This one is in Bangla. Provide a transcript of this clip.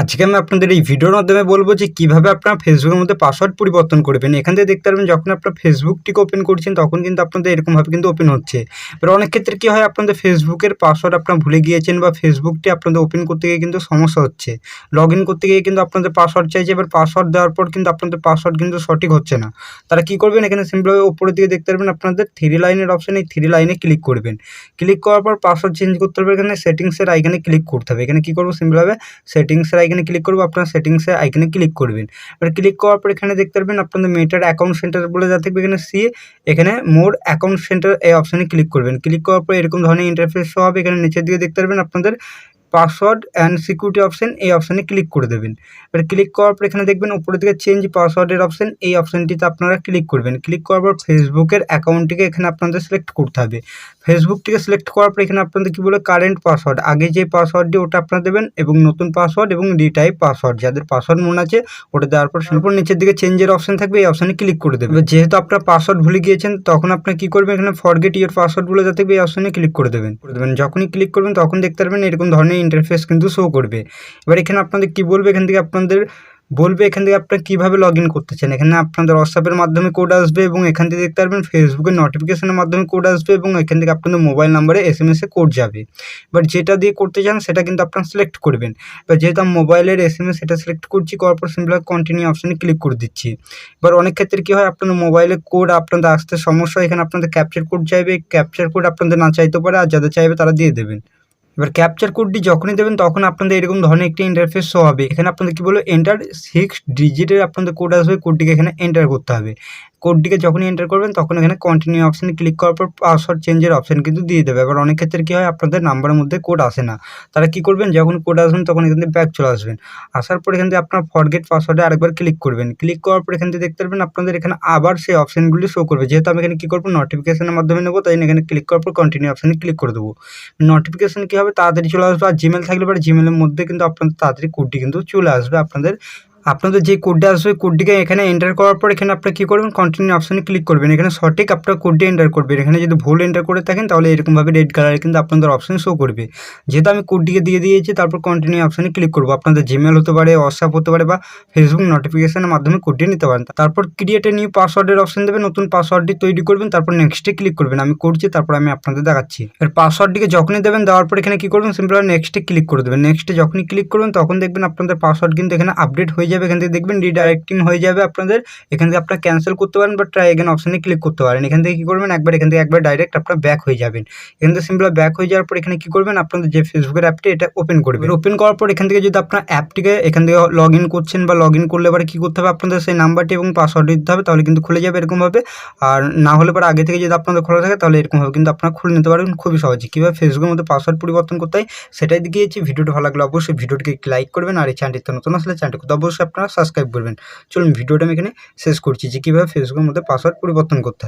আজকে আমি আপনাদের এই ভিডিওর মাধ্যমে বলব যে কীভাবে আপনারা ফেসবুকের মধ্যে পাসওয়ার্ড পরিবর্তন করবেন। এখান থেকে দেখতে পারবেন যখন আপনার ফেসবুকটিকে ওপেন করছেন, তখন কিন্তু আপনাদের এরকমভাবে কিন্তু ওপেন হচ্ছে। এবার অনেক ক্ষেত্রে কী হয়, আপনাদের ফেসবুকের পাসওয়ার্ড আপনারা ভুলে গিয়েছেন বা ফেসবুকটি আপনাদের ওপেন করতে গিয়ে কিন্তু সমস্যা হচ্ছে। লগ ইন করতে গিয়ে কিন্তু আপনাদের পাসওয়ার্ড চাইছে, এবার পাসওয়ার্ড দেওয়ার পর কিন্তু আপনাদের পাসওয়ার্ড কিন্তু সঠিক হচ্ছে না। তারা কী করবেন, এখানে সিম্পলভাবে ওপরের দিকে দেখতে পারবেন আপনাদের থ্রি লাইনের অপশান এই থ্রি লাইনে ক্লিক করবেন। ক্লিক করার পর পাসওয়ার্ড চেঞ্জ করতে হবে, এখানে সেটিংসের আইখানে ক্লিক করতে হবে। এখানে কী করব সিম্পলভাবে সেটিংসের আইখানে ক্লিক করব, আপনার সেটিংসে আইকনে ক্লিক করবেন। এবার ক্লিক করার পর এখানে দেখতে পারবেন আপনাদের মেটার অ্যাকাউন্ট সেন্টার বলে যা থাকবে এখানে সি এখানে মোর অ্যাকাউন্ট সেন্টার এই অপশানে ক্লিক করবেন। ক্লিক করার পর এরকম ধরনের ইন্টারফেস হবে এখানে নিচের দিকে দেখতে পারবেন আপনাদের। পাসওয়ার্ড অ্যান্ড সিকিউরিটি অপশন এই অপশানে ক্লিক করে দেবেন। এবার ক্লিক করার পর এখানে দেখবেন উপরের দিকে চেঞ্জ পাসওয়ার্ডের অপশন এই অপশানটিতে আপনারা ক্লিক করবেন। ক্লিক করার পর ফেসবুকের অ্যাকাউন্টটিকে এখানে আপনাদের সিলেক্ট করতে হবে। ফেসবুকটিকে সিলেক্ট করার পর এখানে আপনাদের কী বলে কারেন্ট পাসওয়ার্ড আগে যে পাসওয়ার্ডটি ওটা আপনারা দেবেন এবং নতুন পাসওয়ার্ড এবং রিটাইপ পাসওয়ার্ড যাদের পাসওয়ার্ড মনে আছে, ওটা দেওয়ার পর সম্পূর্ণ নিচের দিকে চেঞ্জের অপশন থাকবে, এই অপশানে ক্লিক করে দেবেন। যেহেতু আপনার পাসওয়ার্ড ভুলে গিয়েছেন, তখন আপনি কী করবেন, এখানে ফরগেট ইয়ার পাসওয়ার্ড বলে যাতে এই অপশানে ক্লিক করে দেবেন। করে দেবেন। যখনই ক্লিক করবেন, তখন দেখতে পারবেন এরকম ধরনের ইন্টারফেস কিন্তু শো করবে। এবার এখানে আপনাদের কী বলবে? এখান থেকে আপনাদের বলবে এখান থেকে আপনারা কীভাবে লগ ইন করতে চান? এখানে আপনাদের হোয়াটসঅ্যাপের মাধ্যমে কোড আসবে এবং এখান থেকে দেখতে পারবেন ফেসবুকের নোটিফিকেশনের মাধ্যমে কোড আসবে এবং এখান থেকে আপনাদের মোবাইল নাম্বারে এস এম এসে কোড যাবে। এবার যেটা দিয়ে করতে চান, সেটা কিন্তু আপনারা সিলেক্ট করবেন। এবার যেহেতু আমি মোবাইলের এস এম এস সেটা সিলেক্ট করছি, করার পর কন্টিনিউ অপশানে ক্লিক করে দিচ্ছি। এবার অনেক ক্ষেত্রে কী হয়, আপনাদের মোবাইলে কোড আপনাদের আসতে সমস্যা এখানে আপনাদের ক্যাপচার কোড চাইবে। ক্যাপচার কোড আপনাদের না চাইতে পারে, আর যাদের চাইবে তারা দিয়ে দেবেন। এবার ক্যাপচার কোডটি যখনই দেবেন তখন আপনাদের এরকম ধরনের একটি ইন্টারফেস শো হবে। এখানে আপনাদের কি বলব? এন্টার সিক্স ডিজিটের আপনাদের কোড আসবে। কোডটিকে এখানে এন্টার করতে হবে। কোডটিকে যখনই এন্টার করবেন, তখন এখানে কন্টিনিউ অপশানে ক্লিক করার পর পাসওয়ার্ড চেঞ্জের অপশান কিন্তু দিয়ে দেবে। এবার অনেক ক্ষেত্রে কী হয়, আপনাদের নাম্বারের মধ্যে কোড আসে না। তারা কী করবেন, যখন কোড আসবেন, তখন এখান থেকে ব্যাক চলে আসবেন। আসার পর এখান থেকে আপনার ফরগেট পাসওয়ার্ডে আরেকবার ক্লিক করবেন। ক্লিক করার পর এখান থেকে দেখতে পারবেন, আপনাদের এখানে আবার সেই অপশানগুলি শো করবে। যেহেতু আমি এখানে কী করব নোটিফিকেশনের মাধ্যমে নেব, তাই এখানে ক্লিক করার পর কন্টিনিউ অপশানে ক্লিক করে দেবো। নোটিফিকেশন কী হবে, তাড়াতাড়ি চলে আসবে, আর জিমেল থাকলে পরে জিমেলের মধ্যে কিন্তু আপনাদের তাড়াতাড়ি কোডটি কিন্তু চলে আসবে, আপনাদের আপনাদের যে কোডটা আসবে কোডটিকে এখানে এন্টার করার পর এখানে আপনারা কী করবেন? কন্টিনিউ অপশানে ক্লিক করবেন। এখানে সঠিক আপনার কোডটি এন্টার করবেন। এখানে যদি ভুল এন্টার করে থাকেন, তাহলে এরকমভাবে রেড কালারে কিন্তু আপনাদের অপশান শো করবে। যেহেতু আমি কোডটিকে দিয়ে দিয়েছি, তারপর কন্টিনিউ অপশানে ক্লিক করব। আপনাদের জিমেল হতে পারে হোয়াটসঅ্যাপ হতে পারে বা ফেসবুক নোটিফিকেশনের মাধ্যমে কোডটি নিতে পারেন। তারপর ক্রিয়েট এ নিউ পাসওয়ার্ডের অপশান দেবেন, নতুন পাসওয়ার্ডটি তৈরি করবেন, তারপর নেক্সটে ক্লিক করবেন। আমি করছি, তারপর আমি আপনাদের দেখাচ্ছি। এর পাসওয়ার্ডটিকে যখনই দেবেন, দেওয়ার পর এখানে কী করবেন? সিম্পল নেক্সটে ক্লিক করে দেবেন। নেক্সটে যখনই ক্লিক করবেন, তখন দেখবেন আপনাদের পাসওয়ার্ড কিন্তু এখানে আপডেট হয়ে যাবে। এখান থেকে দেখবেন রিডাইরেক্টিং হয়ে যাবে আপনাদের। এখান থেকে আপনারা ক্যান্সেল করতে পারেন বা ট্রাই এগেন অপশানে ক্লিক করতে পারেন। এখান থেকে কী করবেন? একবার এখান থেকে একবার ডাইরেক্ট আপনারা ব্যাক হয়ে যাবেন। এখান থেকে সিম্পল ব্যাক হয়ে যাওয়ার পর এখানে কী করবেন? আপনাদের যে ফেসবুকের অ্যাপটি এটা ওপেন করবেন ওপেন করার পর এখান থেকে যদি আপনার অ্যাপটিকে এখান থেকে লগ ইন করছেন বা লগ ইন করলে এবারে কী করতে হবে? আপনাদের সেই নাম্বারটি এবং পাসওয়ার্ড দিতে হবে, তাহলে কিন্তু খুলে যাবে এরকমভাবে। আর না হলে পরে আগে থেকে যদি আপনাদের খোলা থাকে, তাহলে এরকমভাবে কিন্তু আপনারা খুলে নিতে পারবেন। খুবই সহজে। কীভাবে ফেসবুকের মধ্যে পাসওয়ার্ড পরিবর্তন করতে হয়, সেটাই দেখিয়েছি। ভিডিওটি ভালো লাগলে অবশ্যই ভিডিওটিকে লাইক করবেন। আর এই চ্যানেলটিতে নতুন আসলে চ্যানেলটিকে অবশ্যই আপনারা সাবস্ক্রাইব করবেন। চলুন, ভিডিওটা আমি এখানে শেষ করছি যে কীভাবে ফেসবুকের মধ্যে পাসওয়ার্ড পরিবর্তন করতে হয়।